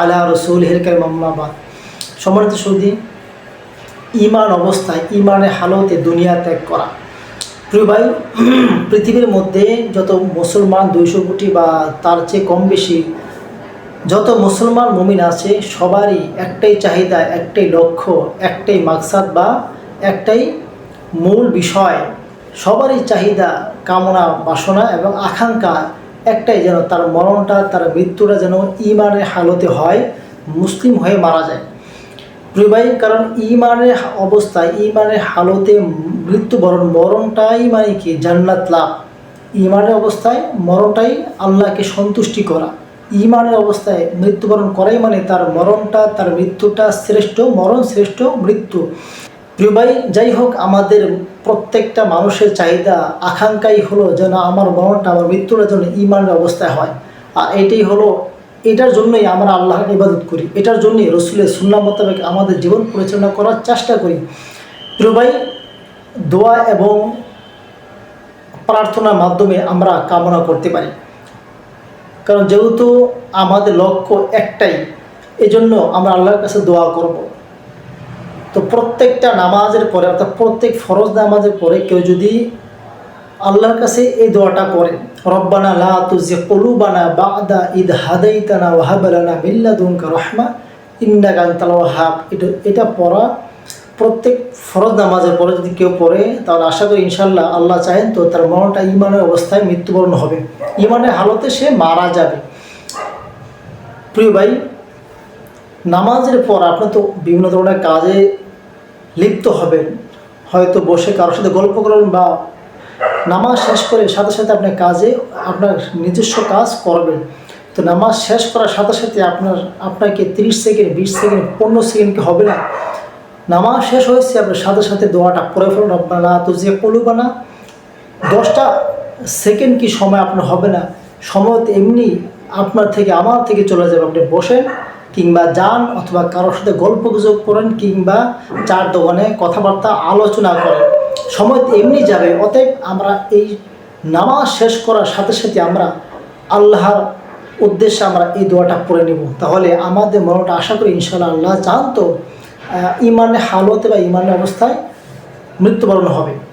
আলা রসুল সম্মানিত সৌদি ইমান অবস্থায় ইমানের হালতে দুনিয়া ত্যাগ করা। প্রিয় ভাই, পৃথিবীর মধ্যে যত মুসলমান দুইশো কোটি বা তার চেয়ে কম বেশি, যত মুসলমান মুমিন আছে, সবারই একটাই চাহিদা, একটাই লক্ষ্য, একটাই মাকসাদ বা একটাই মূল বিষয়। সবারই চাহিদা, কামনা, বাসনা এবং আকাঙ্ক্ষা একটাই যেন তার মরণটা, তার মৃত্যুটা যেন ইমানের হালতে হয়, মুসলিম হয়ে মারা যায়। প্রিয় ভাই, কারণ ইমানের অবস্থায় ইমানের হালতে মৃত্যুবরণ, মরণটাই মানে কি? জান্নাত লাভ। ইমানের অবস্থায় মরণটাই আল্লাহকে সন্তুষ্টি করা। ইমানের অবস্থায় মৃত্যুবরণ করাই মানে তার মরণটা, তার মৃত্যুটা শ্রেষ্ঠ, মরণ শ্রেষ্ঠ মৃত্যু। প্রিয় ভাই, যাই হোক, আমাদের প্রত্যেকটা মানুষের চাহিদা, আকাঙ্ক্ষাই হলো যেন আমার মরণটা, আমার মৃত্যুটা যেন ইমানের অবস্থায় হয়। আর এটাই হলো, এটার জন্যই আমরা আল্লাহর ইবাদত করি। এটার জন্যই রসুলের সুন্না মোতাবেক আমাদের জীবন পরিচালনা করার চেষ্টা করি। প্রিয় ভাই, দোয়া এবং প্রার্থনার মাধ্যমে আমরা কামনা করতে পারি। কারণ যেহেতু আমাদের লক্ষ্য একটাই, এজন্য আমরা আল্লাহর কাছে দোয়া করব। তো প্রত্যেকটা নামাজের পরে, অর্থাৎ প্রত্যেক ফরজ নামাজের পরে কেউ যদি আল্লাহর কাছে এই দোয়াটা করে, রব্বানা লা তুজি কলুবানা বাদা ঈদ হাদাইতানা ওয়াহাবালানা মিল্লাদুনকা রহমা, ইন্নাকা আনতাল ওয়াহাব। এটা এটা পড়া প্রত্যেক ফরজ নামাজের পরে যদি কেউ পড়ে, তাহলে আশা করি ইনশাল্লাহ আল্লাহ চাহেন তো তার মরণটা ইমানের অবস্থায় মৃত্যুবরণ হবে। ইমানের হালতে সে মারা যাবে। প্রিয় ভাই নামাজের পর আপনি তো বিভিন্ন ধরনের কাজে লিপ্ত হবেন। হয়তো বসে কারোর সাথে গল্প করবেন বা নামাজ শেষ করে সাথে সাথে আপনার কাজে আপনার নিজস্ব কাজ করবেন। তো নামাজ শেষ করার সাথে সাথে আপনার, আপনাকে তিরিশ সেকেন্ড, বিশ সেকেন্ড, পনেরো সেকেন্ড কি হবে না? নামাজ শেষ হয়েছে, আপনার সাথে সাথে দোয়াটা পড়ে ফেলুন আপনারা তো যে কলুবা না দশটা সেকেন্ড কি সময় আপনার হবে না? সময় এমনি আপনার থেকে আমার থেকে চলে যাবে। আপনি বসেন কিংবা যান অথবা কারোর সাথে গল্প গুজব করেন কিংবা চার দোকানে কথাবার্তা আলোচনা করেন। সময় এমনি যাবে। অতএব আমরা এই নামাজ শেষ করার সাথে সাথে আমরা আল্লাহর উদ্দেশ্যে আমরা এই দোয়াটা পড়ে নেব। তাহলে আমাদের মনটা আশা করি ইনশাল্লাহ আল্লাহ চান তো আহ, ইমানের হালতে বা ইমানের অবস্থায় মৃত্যুবরণ হবে।